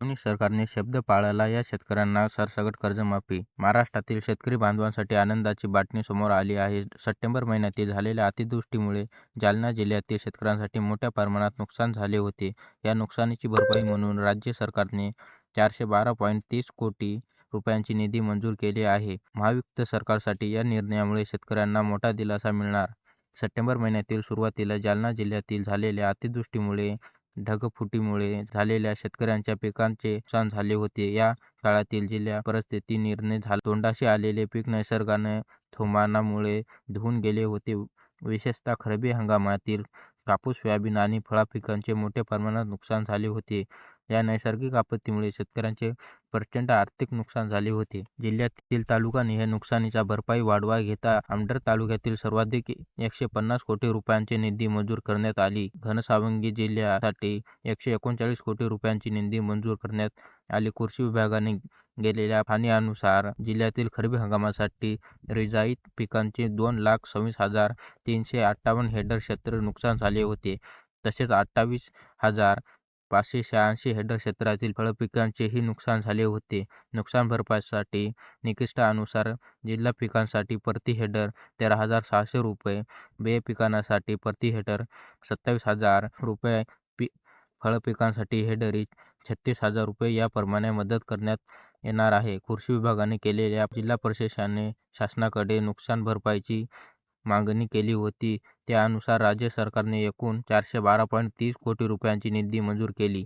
फडणवीस सरकारने शब्द पाळला, या शेतकऱ्यांना सरसकट कर्जमाफी महाराष्ट्रातील शेतकरी बांधवांसाठी आनंदाची बातमी समोर आली आहे. सप्टेंबर महिन्यातील झालेल्या अतिवृष्टीमुळे जालना जिल्ह्यातील शेतकऱ्यांसाठी मोठ्या प्रमाणात नुकसान झाले होते. या नुकसानीची भरपाई म्हणून राज्य सरकारने चारशे बारा पॉईंट तीस कोटी रुपयांची निधी मंजूर केले आहे. महायुक्त सरकारसाठी या निर्णयामुळे शेतकऱ्यांना मोठा दिलासा मिळणार. सप्टेंबर महिन्यातील सुरुवातीला जालना जिल्ह्यातील झालेल्या अतिवृष्टीमुळे ढगफुटीमुळे झालेल्या शेतकऱ्यांच्या पिकांचे नुकसान झाले होते. या काळातील जिल्ह्या परिस्थिती निर्णय झाला. तोंडाशी आलेले पीक निसर्गाने थोमानामुळे धुऊन गेले होते. विशेषतः खरीप हंगामातील कापूस, सोयाबीन आणि फळपिकांचे मोठ्या प्रमाणात नुकसान झाले होते. या नैसर्गिक आपत्तीमुळे शेतकऱ्यांचे प्रचंड आर्थिक नुकसान झाले होते. जिल्ह्यातील तालुकानिहाय नुकसानीचा भरपाई वाढवा घेता आमसर तालुक्यातील सर्वाधिक एकशे पन्नास कोटी रुपयांची निधी मंजूर करण्यात आली. घनसावंगी जिल्ह्यासाठी एकशे एकोणचाळीस कोटी रुपयांची निधी मंजूर करण्यात आली कृषी विभागाने केलेल्या पाहणीनुसार जिल्ह्यातील खरीप हंगामासाठी रिजाईत पिकांचे दोन लाख सव्वीस हजार तीनशे अठ्ठावन्न हेक्टर क्षेत्र नुकसान झाले होते. तसेच अठ्ठावीस हजार पाचशे शहाऐंशी हेक्टर क्षेत्रातील फळपिकांचेही नुकसान झाले होते. नुकसान भरपाईसाठी निकषानुसार जिल्हा पिकांसाठी प्रति हेक्टर तेरा हजार सहाशे रुपये, बे पिकांसाठी प्रति हेक्टर सत्तावीस हजार रुपये, फळपिकांसाठी हेक्टरी छत्तीस हजार रुपये याप्रमाणे मदत करण्यात येणार आहे. कृषी विभागाने केलेल्या जिल्हा परिषदेने शासनाकडे नुकसान भरपाईची मागणी केली होती. त्यानुसार राज्य सरकारने एकूण चारशे बारा पॉइंट तीस कोटी रुपयांची निधी मंजूर केली.